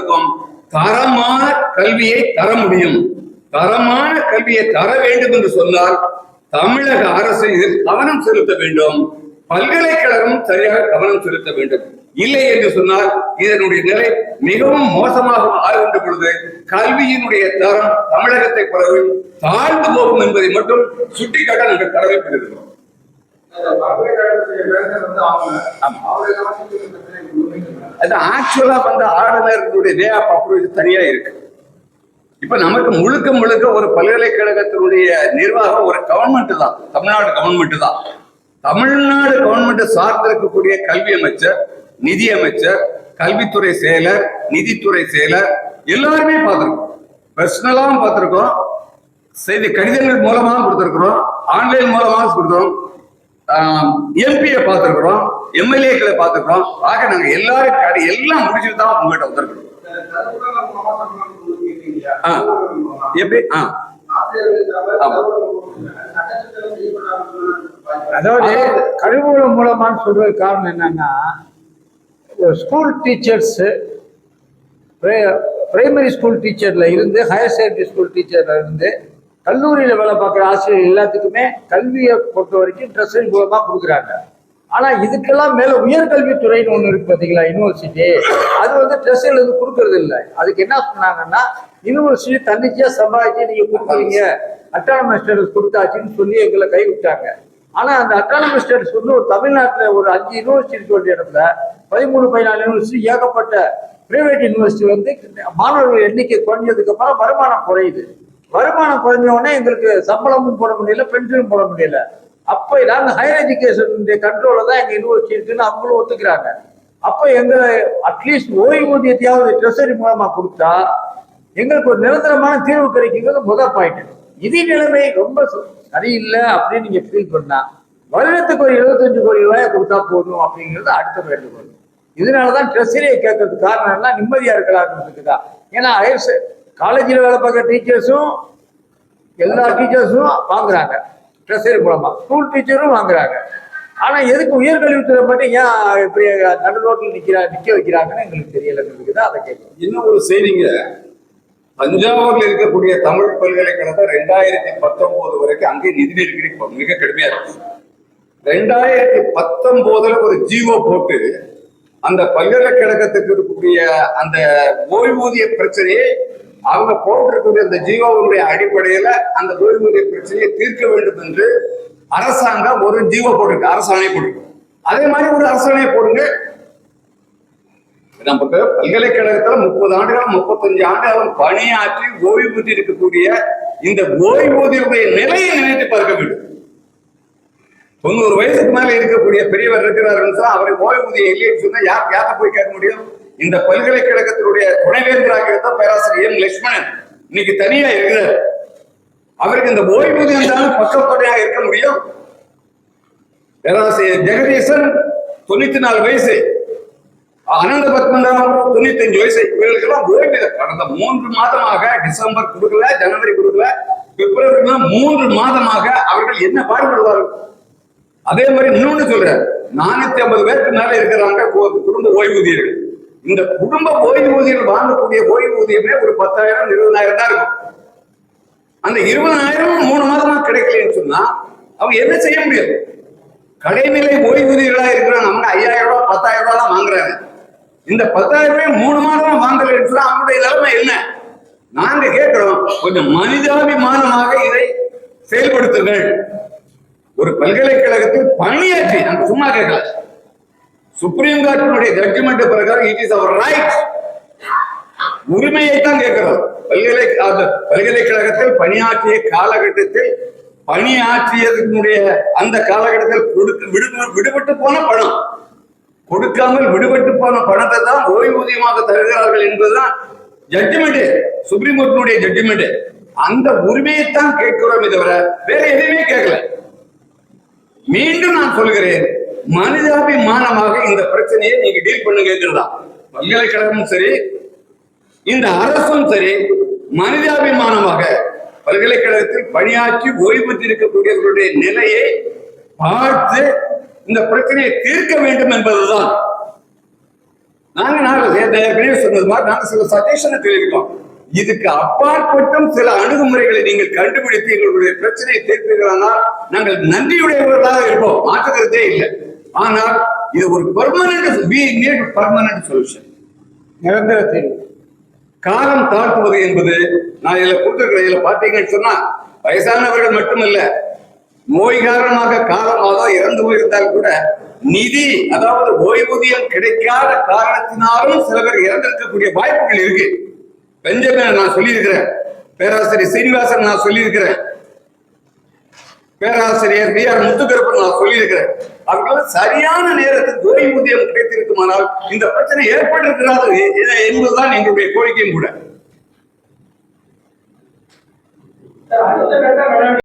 மாணவர்களுக்கும் தரமான கல்வியை தர முடியும். தரமான கல்வியை தர வேண்டும் என்று சொன்னால் தமிழக அரசு இதில் கவனம் செலுத்த வேண்டும். பல்கலைக்கழகம் சரியாக கவனம் செலுத்த வேண்டும். இல்லை என்று சொன்னால் இதனுடைய நிலை மிகவும் மோசமாக ஆகின்ற பொழுது கல்வியினுடைய தரம் தமிழகத்தை போலவே தாழ்ந்து போகும் என்பதை மட்டும் சுட்டிக்காட்ட நாங்கள் கடமைப்பட்டிருக்கிறோம். அது ஆக்சுவலா வந்து ஆளுநர்களுடைய வே ஆஃப் தனியா இருக்கு. இப்ப நமக்கு முழுக்க முழுக்க ஒரு பல்கலைக்கழகத்தினுடைய நிர்வாகம் ஒரு கவர்மெண்ட் தான். தமிழ்நாடு கவர்மெண்ட் தான். தமிழ்நாடு கவர்மெண்ட் சார்ந்திருக்கக்கூடிய கல்வி அமைச்சர் நிதி அமைச்சர் கல்வித்துறை செயலர் நிதித்துறை செயலர் எல்லாருமே பார்த்திருக்கோம். பர்சனலாவும் பார்த்திருக்கோம். செய்தி கடிதங்கள் மூலமாக கொடுத்துருக்குறோம். ஆன்லைன் மூலமாக கொடுத்தோம் எம்பியை பார்த்துருக்குறோம் எம்எல்ஏக்களை பார்த்துருக்குறோம். ஆக நாங்க எல்லாரும் கடை எல்லாம் முடிச்சுட்டு தான் உங்கள்கிட்ட வந்திருக்கிறோம். ஆ. எப்படி? ஆ. அதாவது கழிவுகள் மூலமான்னு சொல்றது காரணம் என்னன்னா ஸ்கூல் டீச்சர்ஸ் பிரைமரி ஸ்கூல் டீச்சர்ல இருந்து ஹையர் செகண்டரி ஸ்கூல் டீச்சர்ல இருந்து கல்லூரியில் வேலை பார்க்குற ஆசிரியர் எல்லாத்துக்குமே கல்வியை பொறுத்த வரைக்கும் ட்ரெஸ்ஸின் மூலமாக கொடுக்குறாங்க. ஆனால் இதுக்கெல்லாம் மேலே உயர்கல்வித்துறைன்னு ஒன்று இருக்கு பார்த்தீங்களா யூனிவர்சிட்டி அது வந்து ட்ரெஸ்ஸில் இருந்து கொடுக்கறது இல்லை. அதுக்கு என்ன சொன்னாங்கன்னா யூனிவர்சிட்டி தன்னிச்சையாக சம்பாதிச்சு நீங்கள் கொடுக்குறீங்க. அட்டானமஸ் ஸ்டேட்டஸ் கொடுத்தாச்சுன்னு சொல்லி எங்களை கைவிட்டாங்க ஆனால் அந்த அட்டானமஸ் ஸ்டேட்டஸ் வந்து ஒரு தமிழ்நாட்டில் ஒரு அஞ்சு யூனிவர்சிட்டி இருக்க வேண்டிய இடத்துல. பதிமூணு பதினாலு யூனிவர்சிட்டி ஏகப்பட்ட பிரைவேட் யூனிவர்சிட்டி வந்து மாணவர்கள் எண்ணிக்கை குறைஞ்சதுக்கு அப்புறம் வருமானம் குறையுது. வருமானம் குறைஞ்ச உடனே எங்களுக்கு சம்பளமும் போட முடியல பென்ஷனும் போட முடியல. அப்ப நாங்க ஹையர் எஜுகேஷன் கண்ட்ரோல தான் எங்க யூனிவர்சிட்டி இருக்குன்னு அவங்களும் ஒத்துக்கிறாங்க. அப்ப எங்க அட்லீஸ்ட் ஓய்வூதியத்தையாவது ட்ரெஷரி மூலமா கொடுத்தா எங்களுக்கு ஒரு நிரந்தரமான தீர்வு கிடைக்குங்கிறது முதல் பாயிண்ட் நிதி நிலைமை ரொம்ப சரியில்லை அப்படின்னு நீங்க ஃபீல் பண்ணா வருடத்துக்கு ஒரு எழுபத்தஞ்சு கோடி ரூபாய் கொடுத்தா போதும் அப்படிங்கிறது அடுத்த வேண்டுகோள். இதனாலதான் ட்ரெஷரியை கேட்கறதுக்கு காரணம் எல்லாம் நிம்மதியா இருக்கலாம்ன்றதுக்கு தான். ஏன்னா ஹையர் காலேஜில் வேலை பார்க்குற டீச்சர்ஸும் எல்லா டீச்சர்ஸும் வாங்குறாங்க. ட்ரெஸ்ஸரி மூலமாக ஸ்கூல் டீச்சரும் வாங்குறாங்க. ஆனால் எதுக்கு உயர்கல்வித்துறை மட்டும் ஏன் இப்படி நடு ரோட்டில் நிற்க வைக்கிறாங்கன்னு எங்களுக்கு தெரியலங்கிறதுக்கு தான் அதை கேட்கணும். இன்னும் ஒரு செய்திங்க. தஞ்சாவூர்ல இருக்கக்கூடிய தமிழ் பல்கலைக்கழகம் ரெண்டாயிரத்தி பத்தொன்பது வரைக்கும் அங்கே நிதி நெருக்கடி மிக கடுமையா இருக்கு ரெண்டாயிரத்தி பத்தொன்பதுல ஒரு ஜீவோ போட்டு அந்த பல்கலைக்கழகத்துக்கு இருக்கக்கூடிய அந்த ஓய்வூதிய பிரச்சனையை அவங்க போட்டிருக்கிற அந்த ஜீவோவுடைய அடிப்படையில அந்த ஓய்வூதிய பிரச்சனையை தீர்க்க வேண்டும் என்று அரசாங்கம் ஒரு ஜீவோ போட்டு அரசாணை போட்டிருக்கு. அதே மாதிரி ஒரு அரசாணையை போடுங்க. நமக்கு பல்கலைக்கழகத்துல முப்பது ஆண்டுகள் முப்பத்தஞ்சு ஆண்டுகளும் பணியாற்றி ஓய்வு பெற்று இருக்கக்கூடிய இந்த ஓய்வூதியுடைய நிலையை நினைத்து பார்க்க வேண்டும். தொண்ணூறு வயசுக்கு மேல இருக்கக்கூடிய பெரியவர் இருக்கிறாருன்னு சொன்னா அவரை ஓய்வூதியம் இல்லைன்னு சொன்னா யார் யாரை போய் கேட்க முடியும்? இந்த பல்கலைக்கழகத்தினுடைய துணைவேந்தராக இருந்த பேராசிரியர் எம். லட்சுமணன் இன்னைக்கு தனியா இருக்கிறார். அவருக்கு இந்த ஓய்வூதியம் தான் பக்கத்துணையா இருக்க முடியும். பேராசிரியர் ஜெகதீசன் தொண்ணூத்தி நாலு வயசு. அனந்த பத்மநாபம் தொண்ணூத்தஞ்சு வயசு. இவர்களுக்கெல்லாம் ஓய்வு கடந்த மூன்று மாதமாக டிசம்பர் கொடுக்கல ஜனவரி கொடுக்கல. பிப்ரவரி மூன்று மாதமாக அவர்கள் என்ன பாடுபடுவார்கள்? அதே மாதிரி இன்னொன்னு சொல்றேன் நானூத்தி ஐம்பது பேருக்கு மேல இருக்கிறாங்க குடும்ப ஓய்வூதியர்கள். இந்த குடும்ப ஓய்வூதியர்கள் வாங்கக்கூடிய ஓய்வூதியமே ஒரு பத்தாயிரம் இருபதாயிரம் தான் இருக்கும். அந்த இருபதாயிரம் மூணு மாதமா கிடைக்கலன்னு சொன்னா அவங்க என்ன செய்ய முடியாது? கடைநிலை ஓய்வூதியர்களா இருக்கிறாங்க. அவங்க ஐயாயிரம் ரூபாய் பத்தாயிரம் ரூபாய் தான் வாங்குறாங்க. இந்த பத்தாயிரம் ரூபாய் மூணு மாதம் வாங்கலன்னு சொன்னா அவங்களுடைய நிலைமை என்ன? நாங்க கேட்கிறோம் கொஞ்சம் மனிதாபிமானமாக இதை செயல்படுத்துங்கள். ஒரு பல்கலைக்கழகத்தில் பணியாற்றி நாங்க சும்மா கேட்கல. சுப்ரீம் கோர்ட்டினுடைய ஜட்ஜ்மெண்ட் பிரகாரம் இட் இஸ் அவர் ரைட் உரிமையை தான் கேட்கிறோம். பல்கலை பல்கலைக்கழகத்தில் பணியாற்றிய காலகட்டத்தில் பணியாற்றியதனுடைய அந்த காலகட்டத்தில் கொடுத்து விடு- விடுபட்டு போன பணம். கொடுக்காமல் விடுபட்டு போன பணத்தை தான் ஓய்வூதியமாக தருகிறார்கள் என்பதுதான் ஜட்ஜ்மெண்ட் சுப்ரீம் கோர்ட்டினுடைய ஜட்ஜ்மெண்ட் அந்த உரிமையைத்தான் கேட்கிறோம் தவிர வேற எதுவுமே கேட்கல. மீண்டும் நான் சொல்கிறேன் மனிதாபிமானமாக இந்த பிரச்சனையை நீங்க டீல் பண்ணுங்கிறதா பல்கலைக்கழகமும் சரி இந்த அரசும் சரி மனிதாபிமானமாக பல்கலைக்கழகத்தில் பணியாற்றி ஓய்வு பெற்றிருக்கக்கூடியவர்களுடைய நிலையை பார்த்து இந்த பிரச்சனையை தீர்க்க வேண்டும் என்பதுதான். நாங்க நாங்கள் ஏற்கனவே சொன்னது மாதிரி நாங்கள் சில சஜஷனை தெரிவிக்கிறோம். இதுக்கு அப்பாற்பட்டும் சில அணுகுமுறைகளை நீங்கள் கண்டுபிடித்து எங்களுடைய பிரச்சனையை தீர்ப்பீர்களானால் நாங்கள் நன்றியுடையவர்களாக இருப்போம். மாற்றுக்கிறதே இல்லை. ஆனால் இது ஒரு permanent we need permanent solution நிரந்தர தீர்வு காலம் தாழ்த்துவது என்பது நான் இதுல கொடுத்திருக்கிற இதுல பாத்தீங்கன்னு சொன்னா வயசானவர்கள் மட்டுமல்ல நோய் காரணமாக காலமாக இறந்து போயிருந்தால் கூட நிதி அதாவது ஓய்வூதியம் கிடைக்காத காரணத்தினாலும் சில பேர் இறந்திருக்கக்கூடிய வாய்ப்புகள் இருக்கு. பெஞ்சமின் நான் சொல்லியிருக்கிறேன் பேராசிரியர் சீனிவாசன் நான் சொல்லியிருக்கிறேன் பேராசிரியர் பி ஆர் முத்துக்கருப்பன் நான் சொல்லியிருக்கிறேன். அவர்கள் சரியான நேரத்தில் ஓய்வூதியம் கிடைத்திருக்குமானால் இந்த பிரச்சனை ஏற்பட்டிருக்கிறது என்பதுதான் எங்களுடைய கோரிக்கையும் கூட.